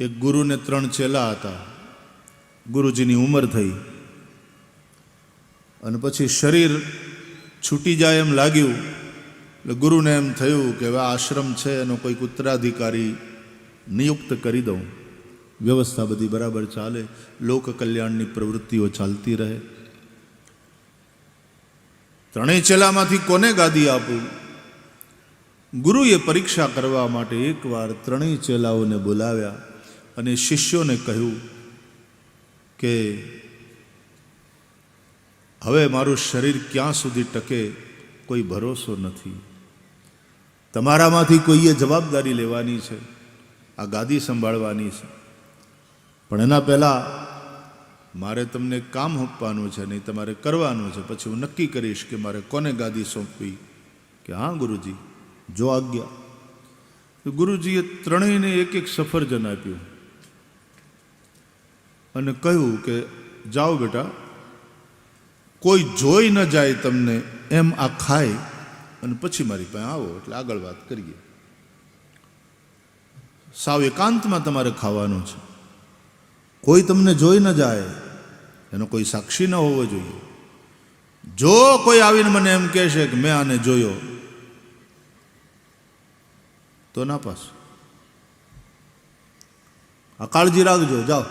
એક ગુરુને ત્રણ ચેલા હતા. ગુરુજીની ઉંમર થઈ. અને પછી શરીર છૂટી જાય એમ લાગ્યું. એટલે ગુરુને એમ થયું કે હવે આશ્રમ છે, એનો કોઈક ઉત્તરાધિકારી નિયુક્ત કરી દઉં. વ્યવસ્થા બધી બરાબર ચાલે. લોક કલ્યાણની પ્રવૃત્તિઓ ચાલતી રહે. ત્રણેય ચેલામાંથી કોને ગાદી આપું? ગુરુએ પરીક્ષા કરવા માટે એકવાર ત્રણેય ચેલાઓને બોલાવ્યા. અને શિષ્યોને કહ્યું કે, હવે મારું શરીર ક્યાં સુધી ટકે કોઈ ભરોસો નથી. તમારામાંથી કોઈએ જવાબદારી લેવાની છે, આ ગાદી સંભાળવાની છે. પણ એના પહેલાં મારે તમને કામ આપવાનું છે, નહીં તમારે કરવાનું છે. પછી હું નક્કી કરીશ કે મારે કોને ગાદી સોંપવી? કે, હા, ગુરુજી, જો આજ્ઞા. ગુરુજીએ ત્રણેયને એક એક સફરજન આપ્યું. અને કહ્યું કે, જાઓ બેટા, કોઈ જોઈ ન જાય તમને એમ આ ખાય અને પછી મારી પાસે આવો, એટલે આગળ વાત કરીએ. સાવ એકાંતમાં તમારે ખાવાનું છે. કોઈ તમને જોઈ ન જાય, એનો કોઈ સાક્ષી ન હોવો જોઈએ. જો કોઈ આવીને મને એમ કહેશે કે મેં આને જોયો, તો ના પાસ આ કાળજી રાખજો, જાઓ.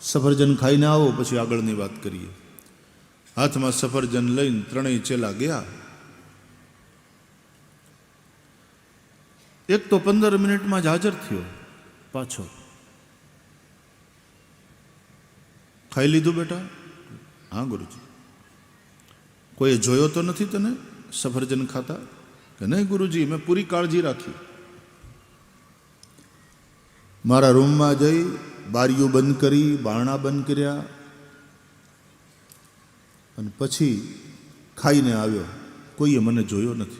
સફરજન ખાઈને આવો પછી આગળની વાત કરીએ. હાથમાં સફરજન લઈને ત્રણેય ચેલા ગયા. એક તો પંદર મિનિટમાં જ હાજર થયો. પાછો. ખાઈ લીધું બેટા? હા ગુરુજી. કોઈએ જોયો તો નથી તને સફરજન ખાતા? કે નહીં ગુરુજી મેં પૂરી કાળજી રાખી. મારા રૂમમાં જઈ બારીઓ બંધ કરી, બારણા બંધ કર્યા અને પછી ખાઈને આવ્યો. કોઈએ મને જોયો નથી.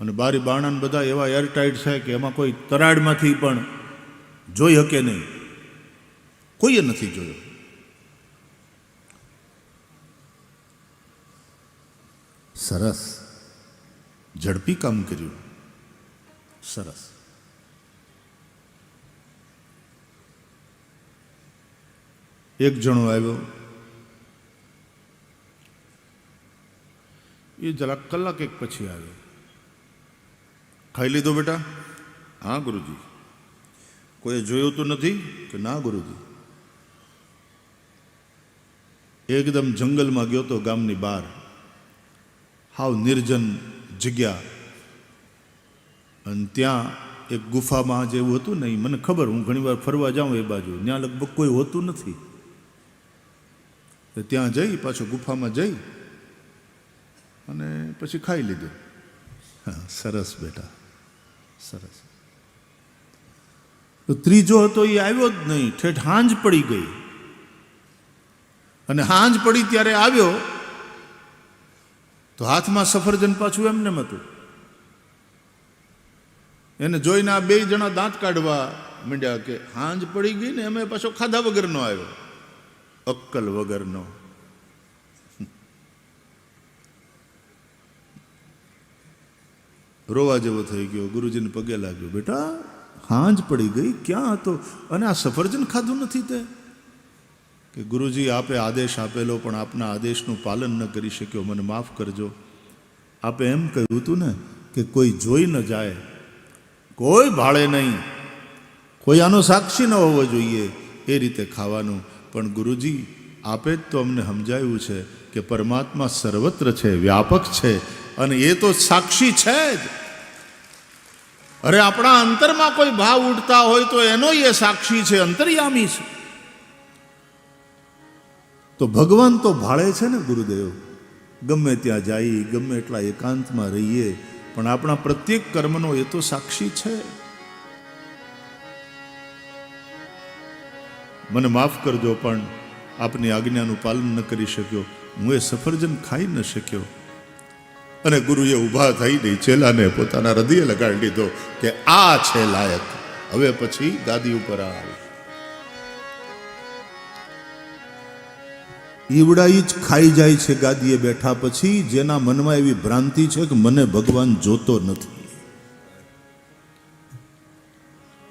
અને બારી બારણાને બધા એવા એરટાઈટ છે કે એમાં કોઈ તરાડમાંથી પણ જોઈ શકે નહીં. કોઈએ નથી જોયો. સરસ. ઝડપી કામ કર્યું. સરસ. એક જણો આવ્યો. એ જરાક કલાક એક પછી આવ્યો. ખાઈ લીધો બેટા? હા ગુરુજી. કોઈએ જોયું તો નથી કે ના ગુરુજી? એકદમ જંગલમાં ગયો તો ગામની બહાર. હાવ નિર્જન જગ્યા. અને ત્યાં એક ગુફામાં જેવું હતું ને ઈ મને ખબર હું ઘણીવાર ફરવા જાઉં એ બાજુ. ત્યાં લગભગ કોઈ હોતું નથી. ત્યાં જઈ, પાછો ગુફામાં જઈ અને પછી ખાઈ લીધું. હા, સરસ બેટા, સરસ. તો ત્રીજો હતો એ આવ્યો જ નહીં, ઠેઠ હાંજ પડી ગઈ. અને હાંજ પડી ત્યારે આવ્યો, તો હાથમાં સફરજન પાછું એમને એમ હતું એને જોઈને આ બે જણા દાંત કાઢવા માંડ્યા કે હાંજ પડી ગઈ ને અમે પાછો ખાધા વગરનો આવ્યો. અક્કલ વગરનો. રોવા જેવો થઈ ગયો, ગુરુજીને પગે લાગ્યો, બેટા, હાંજ પડી ગઈ, ક્યાં હતો? અને આ સફરજન ખાધું નથી તે? કે ગુરુજી, આપે આદેશ આપેલો, પણ આપના આદેશનું પાલન ન કરી શક્યો. મને માફ કરજો. આપે એમ કહ્યું હતું ને કે કોઈ જોઈ ન જાય. કોઈ ભાળે નહીં. કોઈ આનો સાક્ષી ન હોવો જોઈએ. એ રીતે ખાવાનું પણ ગુરુજી, આપે જ તો અમને સમજાયું છે કે પરમાત્મા સર્વત્ર છે, વ્યાપક છે અને એ તો સાક્ષી છે જ. અરે આપણા અંતરમાં કોઈ ભાવ ઉઠતા હોય તો એનો એ સાક્ષી છે, અંતર્યામી છે. તો ભગવાન તો ભાળે છે ને ગુરુદેવ. ગમે ત્યાં જઈએ ગમે એટલા એકાંતમાં રહીએ, પણ આપણા પ્રત્યેક કર્મનો એ તો સાક્ષી છે. મને માફ કરજો, પણ આપની આજ્ઞાનું પાલન ન કરી શક્યો. હું એ સફરજન ખાઈ ન શક્યો. અને ગુરુએ ઊભા થઈને ચેલાને પોતાના હૃદય લગાડી દીધો કે આ છે લાયક. હવે પછી ગાદી ઉપર આવે. ઈવડાઈ જ ખાઈ જાય છે ગાદીએ બેઠા પછી, જેના મનમાં એવી ભ્રાંતિ છે કે મને ભગવાન જોતો નથી.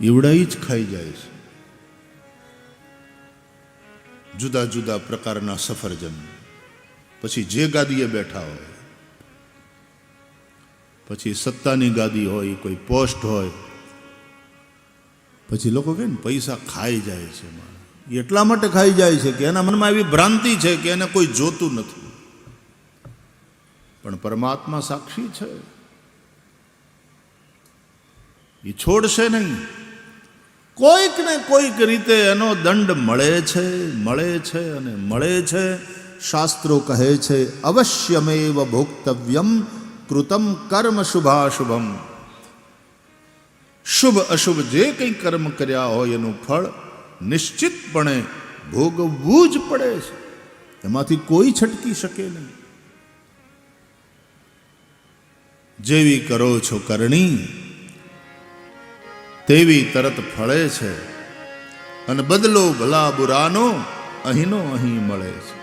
ઈવડાઈ જ ખાઈ જાય છે. જુદા જુદા પ્રકારના સફરજન. પછી જે ગાદીએ બેઠા હોય, પછી સત્તાની ગાદી હોય, કોઈ પોસ્ટ હોય, પછી લોકો કહે ને, પૈસા ખાઈ જાય છે એટલા માટે ખાઈ જાય છે કે એના મનમાં એવી ભ્રાંતિ છે કે એને કોઈ જોતું નથી. પણ પરમાત્મા સાક્ષી છે. એ છોડશે નહીં. કોઈક ને કોઈક રીતે એનો દંડ મળે છે મળે છે અને મળે છે. શાસ્ત્રો કહે છે, અવશ્યમેવ ભોક્તવ્યમ કૃતમ કર્મ શુભાશુભમ. શુભ અશુભ જે કંઈ કર્મ કર્યા હોય એનું ફળ નિશ્ચિતપણે ભોગવવું જ પડે છે. એમાંથી કોઈ છટકી શકે નહીં. જેવી કરો છો કરણી તેવી તરત ફળે છે. અને બદલો ભલા બુરાનો અહીંનો અહીં મળે છે.